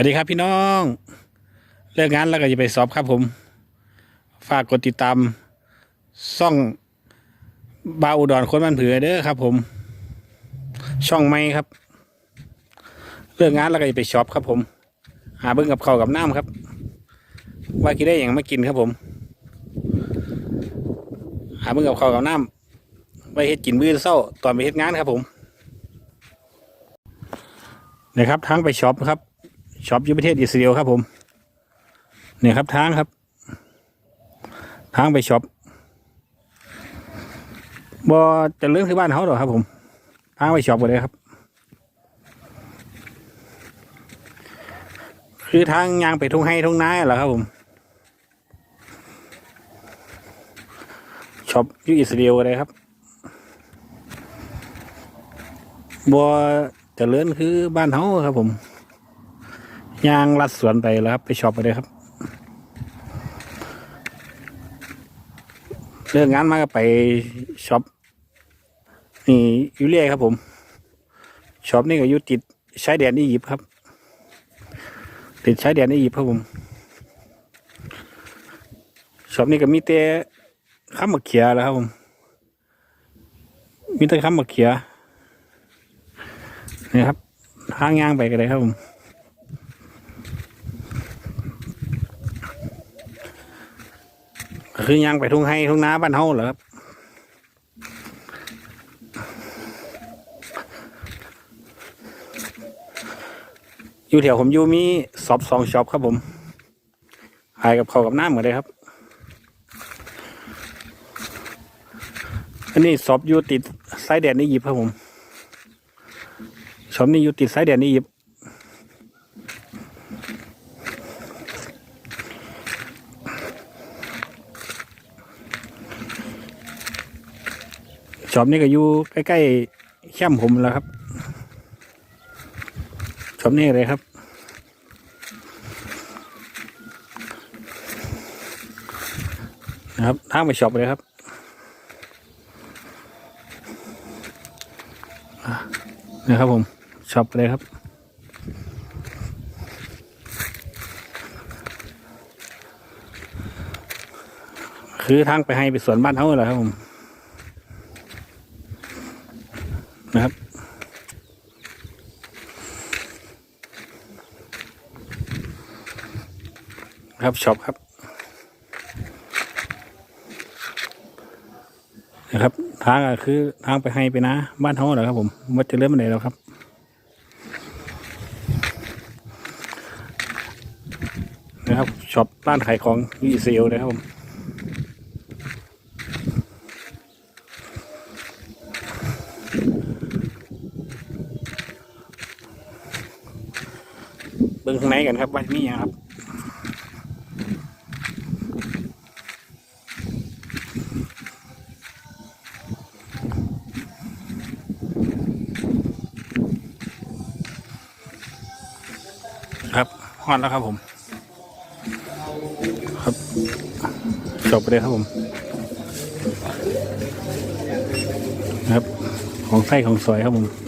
วัสดีครับพี่น้อง เลิกงานแล้วก็จะไปสอบครับผม ฝากกดติดตามช่องบาอุดรคนบ้านเผือเด้อครับ ผม ช่องไม่ครับ เลิกงานแล้วก็จะไปช็อปครับ ผม หาเบิ้งกับข้าวกับน้ำครับ ว่ากินได้อย่างมากินครับผม หาเบิ้งกับข้าวกับน้ำไว้เฮ็ดกินมื้อเศร้าตอนไปเฮ็ดงานครับผมนะครับทางไปช็อปครับ ช็อปอยู่ประเทศอิสราเอลครับผมเนี่ยครับทางครับ ทางไปช็อปบ่จะเรื่องที่บ้านเขาหรอครับผม ทางไปช็อปกันเลยครับ คือทางยางไปทุ่งให้ทุ่งนาเหรอครับผมช็อปอยู่อิสราเอลเลยครับบัวเจะเลื่อนคือบ้านเขาครับผม ยางลัดสวนไปแล้วครับ ไปช็อปไปเลยครับเลิกงานมาก็ไปช็อปนี่อยูเรียครับผมช็อปนี่ก็อยู่ติดใชายแดนอียิปต์ครับ ติดใชายแดนอียิปต์ครับผมช็อปนี่ก็มีแต่ข้ามมะเขียแล้วครับผมมีแต่ข้ามมะเขียนี่ครับทางย่างไปกันเลยครับผม คือย่างไปทุ่งให้ทุ่งนาบ้านเฮาเหรอครับอยู่แถวผมอยู่มีสอบสองช็อปครับผมขายกับเขากับน้ำเหมือนเลยครับ อันนี้สอบอยู่ติดสายแดนนี่หยิบครับผมช็อปนี้อยู่ติดสายแดนนี่หยิบ ช็อปนี้ก็อยู่ใกล้ๆแคมผมแล้วครับช็อปนี้เลยครับ นะครับทางไปช็อปเลยครับนะครับผมช็อปเลยครับคือทางไปให้ไปสวนบ้านเขาเหรอครับผม นะครับ ครับช็อปครับนะครับ ทางก็คือทางไปให้ไปนะ บ้านเขาเหรอครับผมว่าจะเริ่มวันไหนแล้วครับนะครับช็อปร้านขายของยูเซลนะครับผม บิ่งข้างในกันครับว่ามีอย่างครับครับฮอนแล้วครับผม ครับจบไปเลยครับผม ครับ ของไส้ของสวยครับผม